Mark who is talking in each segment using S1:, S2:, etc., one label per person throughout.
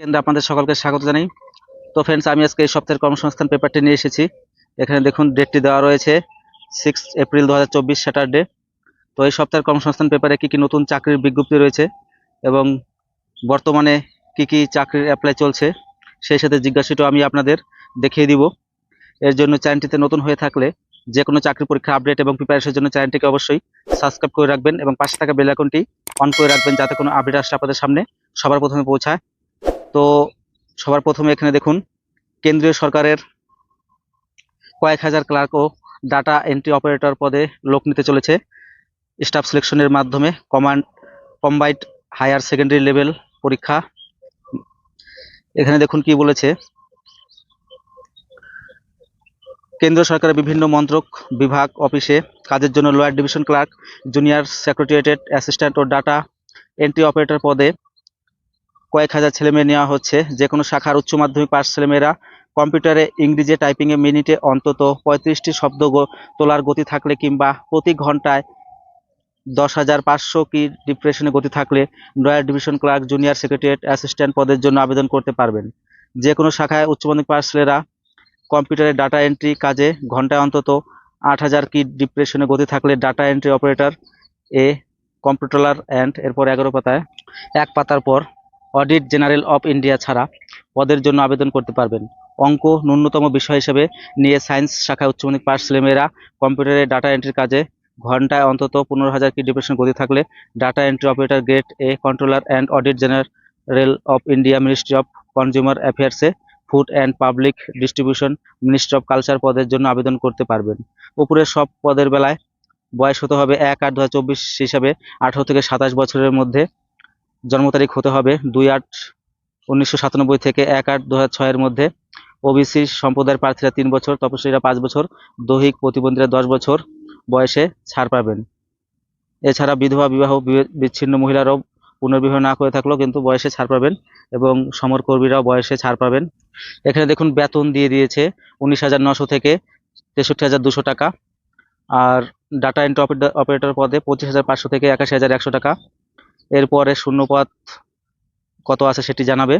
S1: কেন্দ্রে আপনাদের সকলকে স্বাগত জানাই। তো ফ্রেন্ডস আমি আজকে এই সপ্তাহের কর্মসংস্থান পেপারটি নিয়ে এসেছি। এখানে দেখুন ডেটটি দেওয়া রয়েছে সিক্স এপ্রিল দু হাজার চব্বিশ স্যাটারডে তো এই সপ্তাহের কর্মসংস্থান পেপারে কি কি নতুন চাকরির বিজ্ঞপ্তি রয়েছে এবং বর্তমানে কি কি চাকরির অ্যাপ্লাই চলছে, সেই সাথে জিজ্ঞাসাটাও আমি আপনাদের দেখিয়ে দিব। এর জন্য চ্যানেলটিতে নতুন হয়ে থাকলে যে কোনো চাকরি পরীক্ষা আপডেট এবং প্রিপারেশনের জন্য চ্যানেলটিকে অবশ্যই সাবস্ক্রাইব করে রাখবেন এবং পাশে থাকা বেল অন করে রাখবেন যাতে কোনো আপডেট আসলে আপনাদের সামনে সবার প্রথমে পৌঁছায়। তো সবার প্রথমে এখানে দেখুন, কেন্দ্রীয় সরকারের কয়েক হাজার ক্লার্ক ও ডাটা এন্ট্রি অপারেটর পদে লোক নিতে চলেছে। স্টাফ সিলেকশনের মাধ্যমে command combined higher secondary level পরীক্ষা। এখানে দেখুন কি বলেছে। কেন্দ্র সরকারের বিভিন্ন মন্ত্রক, বিভাগ, অফিসে কাজের জন্য lower division clerk, junior secretariat assistant ও ডাটা এন্ট্রি অপারেটর পদে কয়েক হাজার ছেলেমেয়ে নেওয়া হচ্ছে। যে কোনো শাখার উচ্চ মাধ্যমিক পাস ছেলেমেয়েরা কম্পিউটারে ইংরেজি টাইপিংয়ে মিনিটে অন্তত পঁয়ত্রিশটি শব্দ তোলার গতি থাকলে কিংবা প্রতি ঘন্টায় দশ হাজার পাঁচশো কি ডিপ্রেশনে গতি থাকলে lower division clerk, junior secretariat assistant পদের জন্য আবেদন করতে পারবেন। যে কোনো শাখায় উচ্চ মাধ্যমিক পাস ছেলেরা কম্পিউটারে ডাটা এন্ট্রি কাজে ঘন্টায় অন্তত আট হাজার কি ডিপ্রেশনে গতি থাকলে data entry operator, A, computer and এরপর এগারো পাতায়, এক পাতার পর অডিট জেনারেল অফ ইন্ডিয়া ছাড়া পদের জন্য আবেদন করতে পারবেন। অঙ্ক ন্যূনতম বিষয় হিসেবে নিয়ে সায়েন্স শাখায় উচ্চ মাধ্যমিক পাস ছেলেমেয়েরা কম্পিউটারে ডাটা এন্ট্রির কাজে ঘন্টায় অন্তত পনেরো হাজার কি ডিপ্রেশন গতি থাকলে data entry operator grade A, controller and audit general of India ministry of consumer অ্যাফেয়ার্সে food and public distribution ministry of culture পদের জন্য আবেদন করতে পারবেন। উপরের সব পদের বেলায় বয়স হতে হবে এক আট দু হাজার চব্বিশ হিসাবে আঠারো থেকে সাতাশ বছরের মধ্যে। জন্ম তারিখ হতে হবে দুই আট উনিশশো সাতানব্বই থেকে এক আট দু ছয়ের মধ্যে। ওবিসি সম্প্রদায়ের প্রার্থীরা তিন বছর, তপশিলীরা পাঁচ বছর, দৈহিক প্রতিবন্ধীরা দশ বছর বয়সে ছাড় পাবেন। এছাড়া বিধবা, বিবাহ বিচ্ছিন্ন মহিলারাও পুনর্বিবাহ না করে থাকলেও কিন্তু বয়সে ছাড় পাবেন এবং সমরকর্মীরাও বয়সে ছাড় পাবেন। এখানে দেখুন বেতন দিয়ে দিয়েছে উনিশ হাজার নশো থেকে তেষট্টি হাজার দুশো টাকা। আর ডাটা এন্ট্রি অপারেটর পদে পঁচিশ হাজার পাঁচশো থেকে একাশি হাজার একশো টাকা। এরপরে শূন্যপদ কত আছে সেটি জানাবে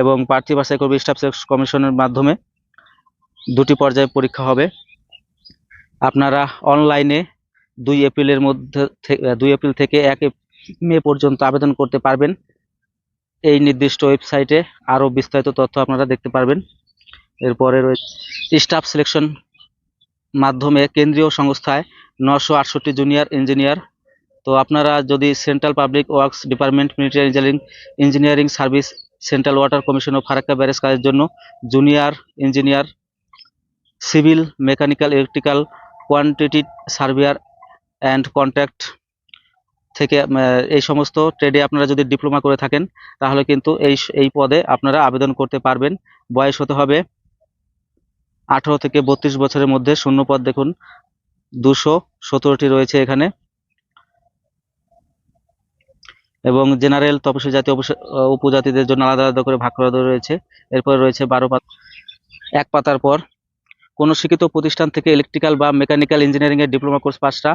S1: এবং প্রার্থী বাছাই করবে স্টাফ সিলেকশন কমিশনের মাধ্যমে দুটি পর্যায়ে পরীক্ষা হবে। আপনারা অনলাইনে দুই এপ্রিলের মধ্যে দুই এপ্রিল থেকে এক মে পর্যন্ত আবেদন করতে পারবেন। এই নির্দিষ্ট ওয়েবসাইটে আরও বিস্তারিত তথ্য আপনারা দেখতে পারবেন। এরপরে রয়েছে স্টাফ সিলেকশন মাধ্যমে কেন্দ্রীয় সংস্থায় নশো জুনিয়র ইঞ্জিনিয়ার তো আপনারা যদি central public works department military engineering engineering service central water commission ও ফারাক্কা ব্যারেজ কাজের জন্য junior engineer civil mechanical electrical quantity surveyor and contract থেকে এই সমস্ত ট্রেডে আপনারা যদি ডিপ্লোমা করে থাকেন, তাহলে কিন্তু এই এই পদে আপনারা আবেদন করতে পারবেন। বয়স হতে হবে আঠারো থেকে বত্রিশ বছরের মধ্যে। শূন্য পদ দেখুন, দুশো সতেরোটি রয়েছে এখানে। এবং জেনারেল তপশিলি জাতি উপজাতিদের জন্য আলাদা আলাদা করে ভাগ করা রয়েছে। এরপরে রয়েছে বারো পাতা, এক পাতার পর কোনো শিক্ষিত প্রতিষ্ঠান থেকে ইলেকট্রিক্যাল বা মেকানিক্যাল ইঞ্জিনিয়ারিং এর ডিপ্লোমা কোর্স পাসটা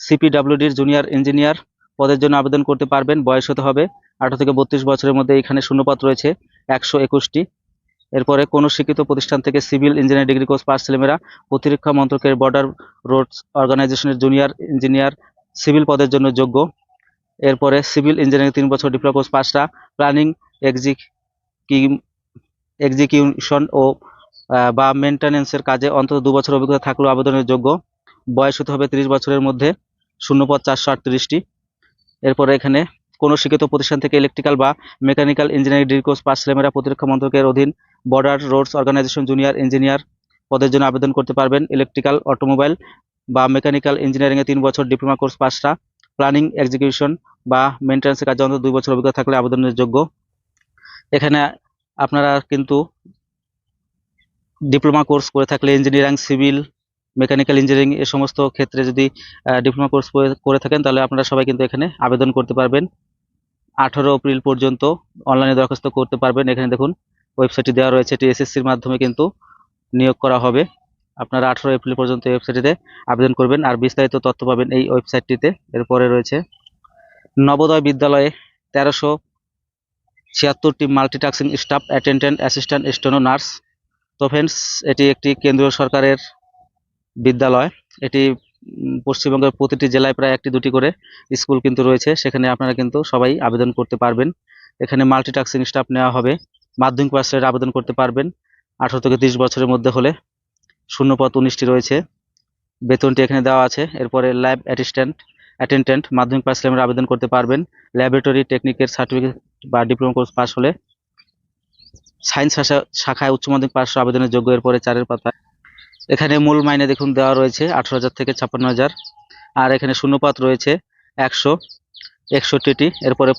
S1: সিপিডাব্লিউডির জুনিয়র ইঞ্জিনিয়ার পদের জন্য আবেদন করতে পারবেন, বয়স হতে হবে আঠারো থেকে বত্রিশ বছরের মধ্যে। এখানে শূন্যপাত রয়েছে একশো একুশটি। এরপরে কোনো শিক্ষিত প্রতিষ্ঠান থেকে civil engineering degree course pass ছেলেমেয়েরা প্রতিরক্ষা মন্ত্রকের বর্ডার রোডস অর্গানাইজেশনের জুনিয়র ইঞ্জিনিয়ার সিভিল পদের জন্য যোগ্য। এরপরে সিভিল ইঞ্জিনিয়ারিং তিন বছর, ডিপ্লোমা কোর্স পাঁচটা, প্ল্যানিং এক্সিক এক্সিকিউশন ও বা মেনটেন্যান্সের কাজে অন্তত দু বছর অভিজ্ঞতা থাকলেও আবেদনের যোগ্য। বয়স হতে হবে তিরিশ বছরের মধ্যে, শূন্যপদ চারশো আটত্রিশটি। এরপরে এখানে কোনো শিক্ষিত প্রতিষ্ঠান থেকে ইলেকট্রিক্যাল বা mechanical engineering degree course pass ছেলেমেয়েরা প্রতিরক্ষা মন্ত্রকের অধীন border roads organisation junior engineer পদের জন্য আবেদন করতে পারবেন। ইলেকট্রিক্যাল অটোমোবাইল বা মেকানিক্যাল ইঞ্জিনিয়ারিং এ তিন বছর ডিপ্লোমা কোর্স পাসটা প্ল্যানিং, এক্সিকিউশন বা মেনটেন্যান্সের কাজে অন্তত দুই বছর অভিজ্ঞতা থাকলে আবেদনের যোগ্য। এখানে আপনারা কিন্তু ডিপ্লোমা কোর্স করে থাকলে ইঞ্জিনিয়ারিং, সিভিল, মেকানিক্যাল ইঞ্জিনিয়ারিং এ সমস্ত ক্ষেত্রে যদি ডিপ্লোমা কোর্স করে থাকেন তাহলে আপনারা সবাই কিন্তু এখানে আবেদন করতে পারবেন। আঠারো এপ্রিল পর্যন্ত অনলাইনে দরখাস্ত করতে পারবেন। এখানে দেখুন, ওয়েবসাইটটি দেওয়া রয়েছে এটি এসএসসির মাধ্যমে কিন্তু নিয়োগ করা হবে। আপনারা আঠারো এপ্রিল পর্যন্ত ওয়েবসাইটটিতে আবেদন করবেন। আর বিস্তারিত তথ্য পাবেন এই ওয়েবসাইটটিতে এরপরে রয়েছে, নবোদয় বিদ্যালয়ে তেরোশো ছিয়াত্তরটি multitasking staff attendant assistant steno nurse তো ফ্রেন্ডস এটি একটি কেন্দ্রীয় সরকারের বিদ্যালয়। এটি পশ্চিমবঙ্গের প্রতিটি জেলায় প্রায় একটি দুটি করে স্কুল কিন্তু রয়েছে। সেখানে আপনারা কিন্তু সবাই আবেদন করতে পারবেন। এখানে মাল্টিটাস্কিং স্টাফ নেওয়া হবে। মাধ্যমিক পাশের আবেদন করতে পারবেন। আঠারো থেকে তিরিশ বছরের মধ্যে হলে। শূন্যপদ উনিশটি রয়েছে। বেতনটি এখানে দেওয়া আছে। এরপরে ল্যাব অ্যাসিস্ট্যান্ট, অ্যাটেন্ডেন্ট, মাধ্যমিক পাস লেভেলের আবেদন করতে পারবেন। ল্যাবরেটরি, টেকনিকের সার্টিফিকেট বা ডিপ্লোমা কোর্স পাস হলে। সায়েন্স শাখায় উচ্চ মাধ্যমিক পাস আবেদনের যোগ্য। এরপরে চারের পাতা। এখানে মূল মাইনে দেখুন, দেওয়া রয়েছে আঠারো হাজার থেকে ছাপ্পান্ন হাজার। আর এখানে শূন্যপাত রয়েছে একশো, একষট্টিটি। এরপরে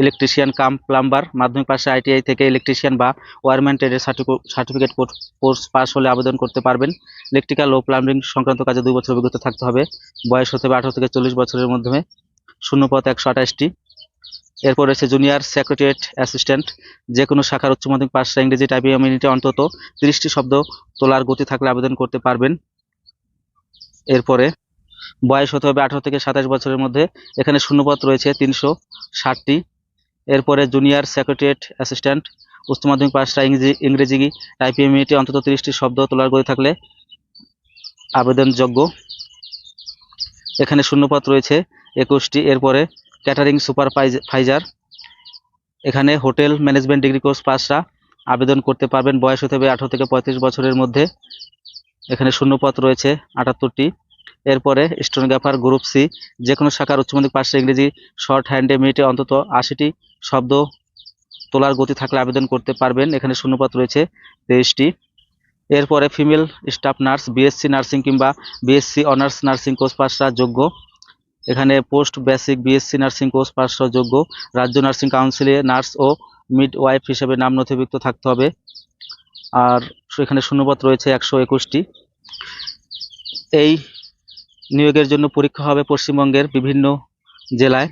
S1: ইলেকট্রিশিয়ান কাম প্লাম্বার মাধ্যমিক পাশে আইটিআই থেকে ইলেকট্রিশিয়ান বা ওয়ারম্যান ট্রেডের সার্টিফিকেট কোর্স পাস হলে আবেদন করতে পারবেন। ইলেকট্রিক্যাল ও প্লাম্বিং সংক্রান্ত কাজে দুই বছর অভিজ্ঞতা থাকতে হবে। বয়স হতে হবে আঠারো থেকে চল্লিশ বছরের মধ্যে। শূন্যপদ একশো আঠাশটি। এরপর রয়েছে জুনিয়র সেক্রেটারিয়েট অ্যাসিস্ট্যান্ট যে কোনো শাখার উচ্চ মাধ্যমিক পাশ ইংরেজি টাইপিং মিনিটে অন্তত তিরিশটি শব্দ তোলার গতি থাকলে আবেদন করতে পারবেন। এরপরে বয়স হতে হবে আঠারো থেকে সাতাশ বছরের মধ্যে। এখানে শূন্যপদ রয়েছে তিনশো ষাটটি। এরপরে জুনিয়র সেক্রেটারিয়েট অ্যাসিস্ট্যান্ট উচ্চ মাধ্যমিক পাশটা ইংরেজি ইংরেজি টাইপিং অন্তত তিরিশটি শব্দ তোলার গতি থাকলে আবেদনযোগ্য। এখানে শূন্যপদ রয়েছে একুশটি। এরপরে ক্যাটারিং সুপারভাইজার এখানে হোটেল ম্যানেজমেন্ট ডিগ্রি কোর্স পাসরা আবেদন করতে পারবেন। বয়স হতে হবে আঠারো থেকে পঁয়ত্রিশ বছরের মধ্যে। এখানে শূন্যপদ রয়েছে আটাত্তরটি। এরপরে স্টোনোগ্রাফার গ্রুপ সি যে কোনো শাখার উচ্চ মাধ্যমিক পাশে ইংরেজি, শর্ট হ্যান্ডে মিনিটে অন্তত আশিটি শব্দ তোলার গতি থাকলে আবেদন করতে পারবেন। এখানে শূন্যপাত রয়েছে তেইশটি। এরপরে female staff nurse, BSc nursing কিংবা বিএসসি অনার্স নার্সিং কোর্স পাসরা যোগ্য। এখানে post basic BSc nursing course পাসরা যোগ্য। রাজ্য নার্সিং কাউন্সিলে নার্স ও মিড ওয়াইফ হিসেবে নাম নথিভুক্ত থাকতে হবে। আর এখানে শূন্যপদ রয়েছে একশো একুশটি। এই নিয়োগের জন্য পরীক্ষা হবে পশ্চিমবঙ্গের বিভিন্ন জেলায়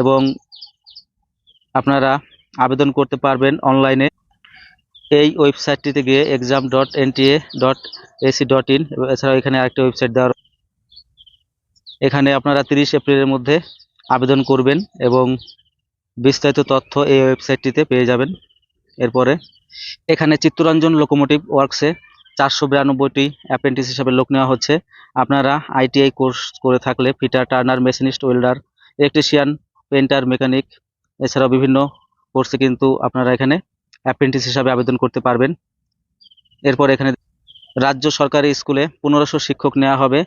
S1: এবং আপনারা আবেদন করতে পারবেন অনলাইনে। এই ওয়েবসাইটটিতে গিয়ে exam dot NTA dot AC dot in এছাড়াও এখানে আরেকটি ওয়েবসাইট দেওয়া এখানে আপনারা তিরিশ এপ্রিলের মধ্যে আবেদন করবেন এবং বিস্তারিত তথ্য এই ওয়েবসাইটটিতে পেয়ে যাবেন। এরপরে এখানে চিত্তরঞ্জন লোকোমোটিভ ওয়ার্কসে চারশো বিরানব্বইটি অ্যাপ্রেন্টিস হিসাবে লোক নেওয়া হচ্ছে। আপনারা আইটিআই কোর্স করে থাকলে fitter turner machinist welder electrician painter mechanic এছাড়াও বিভিন্ন কোর্সে কিন্তু আপনারা এখানে অ্যাপ্রেন্টিস হিসাবে আবেদন করতে পারবেন। এরপর এখানে রাজ্য সরকারি স্কুলে পনেরোশো শিক্ষক নেওয়া হবে।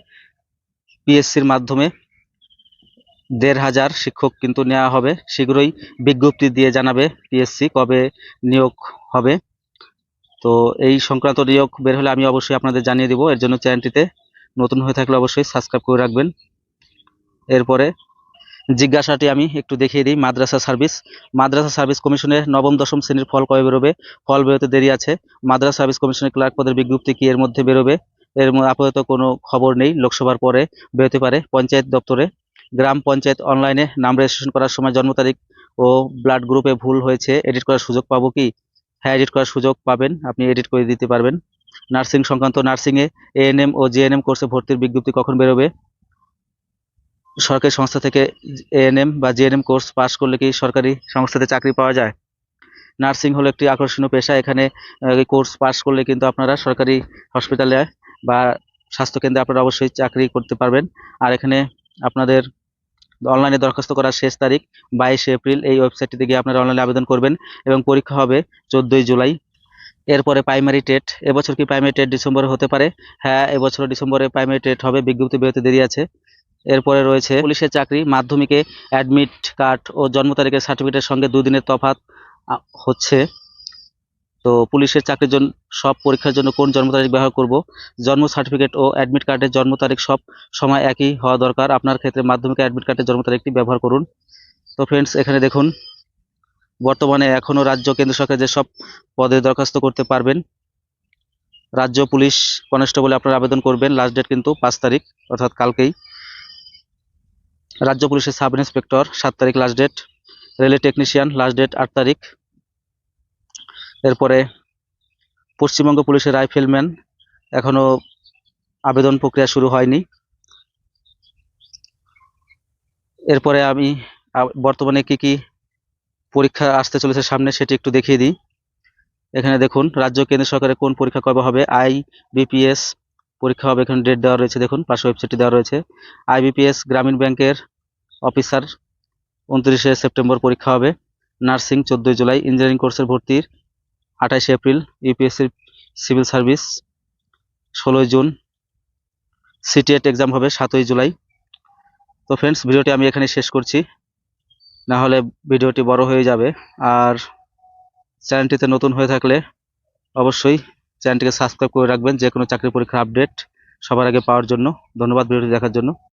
S1: পিএসসির মাধ্যমে দেড় হাজার শিক্ষক কিন্তু নেওয়া হবে। শীঘ্রই বিজ্ঞপ্তি দিয়ে জানাবে পিএসসি কবে নিয়োগ হবে। তো এই সংক্রান্ত নিয়োগ বের হলে আমি অবশ্যই আপনাদের জানিয়ে দিব। এর জন্য চ্যানেলটিতে নতুন হয়ে থাকলে অবশ্যই সাবস্ক্রাইব করে রাখবেন। এরপরে জিজ্ঞাসাটি আমি একটু দেখিয়ে দিই, মাদ্রাসা সার্ভিস। মাদ্রাসা সার্ভিস কমিশনের নবম, দশম শ্রেণির ফল কবে বেরোবে? ফল বেরোতে দেরি আছে। মাদ্রাসা সার্ভিস কমিশনের ক্লার্ক পদের বিজ্ঞপ্তি কি এর মধ্যে বেরোবে? এর আপাতত কোনো খবর নেই, লোকসভার পরে বেরোতে পারে পঞ্চায়েত দপ্তরে। গ্রাম পঞ্চায়েত অনলাইনে নাম রেজিস্ট্রেশন করার সময় জন্ম তারিখ ও ব্লাড গ্রুপে ভুল হয়েছে, এডিট করার সুযোগ পাবো কি? হ্যাঁ এডিট করার সুযোগ পাবেন, আপনি এডিট করে দিতে পারবেন। নার্সিং সংক্রান্ত নার্সিংয়ে এএনএম ও জিএনএম কোর্সে ভর্তির বিজ্ঞপ্তি কখন বেরোবে? সরকারি সংস্থা থেকে এএনএম বা জিএনএম কোর্স পাশ করলে কি সরকারি সংস্থাতে চাকরি পাওয়া যায়? নার্সিং হলো একটি আকর্ষণীয় পেশা, এখানে কোর্স পাশ করলে কিন্তু আপনারা সরকারি হসপিটালে বা স্বাস্থ্যকেন্দ্রে আপনারা অবশ্যই চাকরি করতে পারবেন। আর এখানে আপনাদের অনলাইনে দরখাস্ত করার শেষ তারিখ বাইশে এপ্রিল। এই ওয়েবসাইটটিতে গিয়ে আপনারা অনলাইনে আবেদন করবেন এবং পরীক্ষা হবে চোদ্দোই জুলাই। এরপরে প্রাইমারি টেট এবছর কি প্রাইমারি টেট ডিসেম্বরে হতে পারে? হ্যাঁ এবছর ডিসেম্বরে প্রাইমারি টেট হবে। বিজ্ঞপ্তি বেরোতে দেরি আছে। এরপরে রয়েছে পুলিশের চাকরি মাধ্যমিকে অ্যাডমিট কার্ড ও জন্ম তারিখের সার্টিফিকেটের সঙ্গে দুদিনের তফাৎ আ, হচ্ছে। তো পুলিশের চাকরির জন্য, সব পরীক্ষার জন্য কোন জন্ম তারিখ ব্যবহার করব? জন্ম সার্টিফিকেট ও অ্যাডমিট কার্ডের জন্ম তারিখ সব সময় একই হওয়া দরকার। আপনার ক্ষেত্রে মাধ্যমিক অ্যাডমিট কার্ডের জন্ম তারিখটি ব্যবহার করুন। তো ফ্রেন্ডস এখানে দেখুন, বর্তমানে এখনও রাজ্য, কেন্দ্র সরকার যেসব পদে দরখাস্ত করতে পারবেন, রাজ্য পুলিশ কনস্টেবলে আপনারা আবেদন করবেন লাস্ট ডেট কিন্তু পাঁচ তারিখ, অর্থাৎ কালকেই। রাজ্য পুলিশের সাব ইন্সপেক্টর সাত তারিখ লাস্ট ডেট রেলে টেকনিশিয়ান লাস্ট ডেট আট তারিখ। এরপরে পশ্চিমবঙ্গ পুলিশের রাইফেলম্যান এখনও আবেদন প্রক্রিয়া শুরু হয়নি। এরপরে আমি বর্তমানে কি কি পরীক্ষা আসতে চলেছে সামনে সেটি একটু দেখিয়ে দিই। এখানে দেখুন, রাজ্য কেন্দ্র সরকারের কোন পরীক্ষা কবে হবে? আই বিপিএস পরীক্ষা হবে, এখানে ডেট দেওয়া রয়েছে, দেখুন, পাশে ওয়েবসাইটটি দেওয়া রয়েছে। আই আইবিপিএস গ্রামীণ ব্যাংকের অফিসার, উনত্রিশে সেপ্টেম্বর পরীক্ষা হবে। নার্সিং, চোদ্দোই জুলাই, ইঞ্জিনিয়ারিং কোর্সের ভর্তির আঠাশে এপ্রিল ইউপিএসসির সিভিল সার্ভিস ষোলোই জুন। সিটিএট এক্সাম হবে সাতই জুলাই। তো ফ্রেন্ডস ভিডিওটি আমি এখানে শেষ করছি। না হলে ভিডিওটি বড় হয়ে যাবে। আর চ্যানেলটিতে নতুন হয়ে থাকলে অবশ্যই চ্যানেলটিকে সাবস্ক্রাইব করে রাখবেন যে কোনো চাকরি পরীক্ষার আপডেট সবার আগে পাওয়ার জন্য। ধন্যবাদ ভিডিওটি দেখার জন্য।